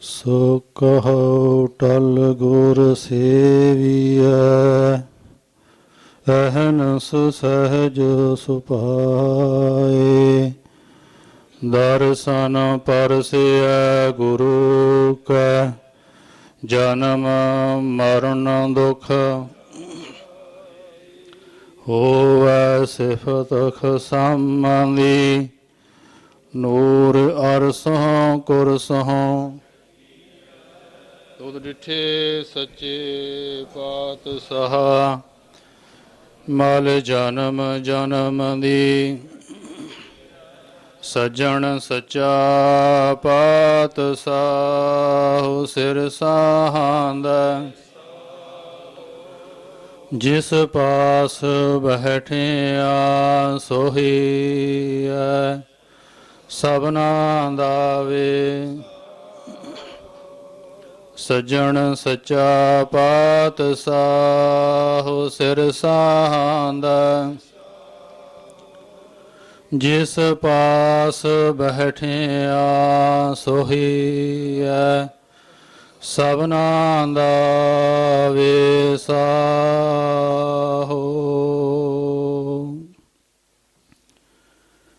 ਸੋ ਕਹੋ ਟਲ ਗੁਰ ਸੇਵੀਐ ਅਹਨਸ ਸਹਜ ਸੁਪਾਏ। ਦਰਸ਼ਨ ਪਰਸਿਐ ਗੁਰੂ ਕੈ, ਜਨਮ ਮਰਨ ਦੁਖ ਹੋਵੈ ਸਿਫਤ ਖਸਮੰਦੀ ਨੂਰ ਅਰਸੋਂ ਕੁਰਸੋਂ ਤੁਧ ਡਿਠੇ ਸੱਚੇ ਪਾਤਸ਼ਾਹ, ਮਲ ਜਨਮ ਜਨਮ ਦੀ। ਸੱਜਣ ਸੱਚਾ ਪਾਤਸ਼ਾਹ, ਸਿਰ ਸਾਹਾਂਦਾ। ਜਿਸ ਪਾਸ ਬੈਠਿਆ ਸੋਹੀ ਹੈ ਸਭਨਾ ਦਾ ਵੇ। ਸਜਣ ਸੱਚਾ ਪਾਤਸ਼ਾਹ ਸਿਰ ਸਾਹਾਂਦਾ। ਜਿਸ ਪਾਸ ਬੈਠਿਆ ਸੋਹੀ ਹੈ ਸਭਨਾ ਦਾ ਵੇਸਾਹੋ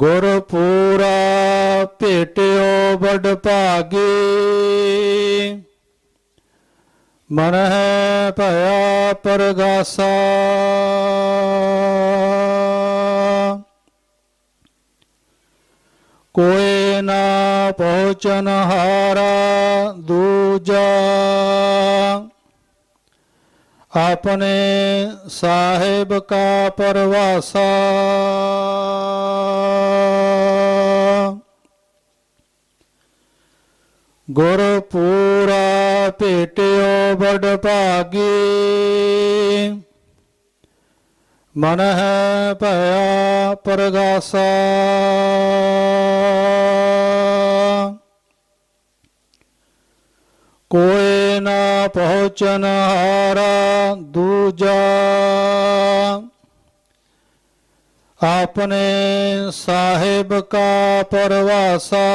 ਗੁਰ ਪੂਰਾ ਭੇਟਿਓ ਬੜ ਭਾਗੇ। ਮਨ ਹੈ ਭਇਆ ਪਰਗਾਸਾ। ਕੋਏ ਨਾ ਪਹੁੰਚਨ ਹਾਰਾ ਦੂਜਾ। ਆਪਣੇ ਸਾਹਿਬ ਕਾ ਪਰਵਾਸਾ। ਗੁਰ ਪੂਰਾ ਭੇਟਿਓ ਬੜ ਭਾਗੀ। ਮਨ ਹੈ ਭਇਆ ਪਰਗਾਸਾ ਕੋਏ ਨਾ ਪਹੁੰਚਨ ਹਾਰਾ ਦੂਜਾ। ਆਪਣੇ ਸਾਹਿਬ ਕਾ ਪਰਵਾਸਾ।